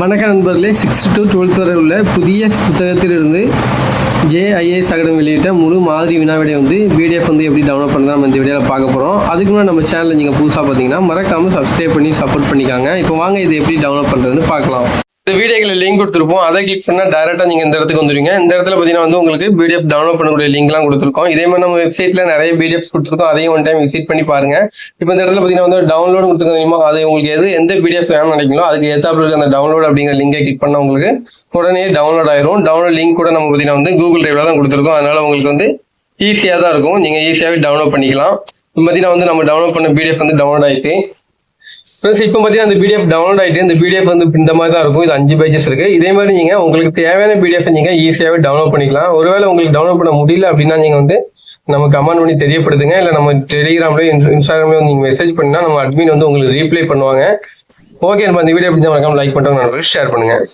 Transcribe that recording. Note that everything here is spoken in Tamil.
வணக்கம் நண்பர்களே சிக்ஸ்த் டு டுவெல்த் வரை உள்ள புதிய புத்தகத்திலிருந்து ஜேஐஏஎஸ் அகாடமி வெளியிட்ட முழு மாதிரி வினாவிடை வந்து பிடிஎஃப் வந்து எப்படி டவுன்லோட் பண்ணுறது நம்ம இந்த வீடியோவில் பார்க்க போகிறோம் அதுக்கு முன்னாடி நம்ம சேனலில் நீங்கள் புதுசாக பார்த்தீங்கன்னா மறக்காமல் சப்ஸ்கிரைப் பண்ணி சப்போர்ட் பண்ணிக்காங்க. இப்போ வாங்க இது எப்படி டவுன்லோட் பண்ணுறதுன்னு பார்க்கலாம். இந்த வீடியோக்களை லிங்க் கொடுத்துருப்போம். அதை கிளிக் பண்ணால் டேரெக்டாக நீங்கள் இந்த இடத்துக்கு வந்துருவீங்க. இந்த இடத்துல பார்த்தீங்கன்னா வந்து உங்களுக்கு பிடிஎஃப் டவுன்லோட் பண்ணக்கூடிய லிங்க்லாம் கொடுத்துருக்கோம். இதே மாதிரி நம்ம வெப்சைட்டில் நிறைய பிடிஎஃப்ஸ் கொடுத்துருக்கோம். அதையும் ஒன் டைம் விசிட் பண்ணி பாருங்க. இப்போ இந்த இடத்துல பார்த்தீங்கன்னா வந்து டவுன்லோட் கொடுத்துருக்கோம் அது உங்களுக்கு எது எந்த பிடிஎஃப் வேணும் நினைக்கிறீங்களோ அதுக்கு ஏற்றாப்புல அந்த டவுன்லோட் அப்படிங்கிற லிங்கை கிளிக் பண்ணால் உங்களுக்கு உடனே டவுன்லோட் ஆயிரும். டவுன்லோட் லிங்க் கூட நம்ம பார்த்தீங்கன்னா வந்து கூகுள் டிரைவ்ல தான் கொடுத்துருக்கோம். அதனால உங்களுக்கு வந்து ஈஸியாக தான் இருக்கும். நீங்கள் ஈஸியாகவே டவுன்லோட் பண்ணிக்கலாம். இப்போ பார்த்தீங்கன்னா வந்து நம்ம டவுன்லோட் பண்ண பிடிஎஃப் வந்து டவுன்லோட் ஆயிட்டு ஃப்ரெண்ட்ஸ் இப்போ பார்த்தீங்கன்னா அந்த பிடிஎஃப் டவுன்லோட் ஆகிட்டு இந்த பிடிஎஃப் வந்து இந்த மாதிரி தான் இருக்கும். இது அஞ்சு பேஜஸ் இருக்கு. இதே மாதிரி நீங்கள் உங்களுக்கு தேவையான பிடிஎஃப் நீங்கள் ஈஸியாகவே டவுன்லோட் பண்ணிக்கலாம். ஒருவேளை உங்களுக்கு டவுன்லோட் பண்ண முடியல அப்படின்னா நீங்கள் வந்து நம்ம கமெண்ட் பண்ணி தெரியப்படுத்துங்க. இல்லை நம்ம டெலிகிராம்லேயே இன்ஸ்டாகிராம்லேயும் நீங்கள் மெசேஜ் பண்ணால் நம்ம அட்மின் வந்து உங்களுக்கு ரீப்ளை பண்ணுவாங்க. ஓகே நம்ம இந்த வீடியோ பிடிச்சா மறக்காம லைக் பண்ணுறோம் நண்பர்கள் ஷேர் பண்ணுங்கள்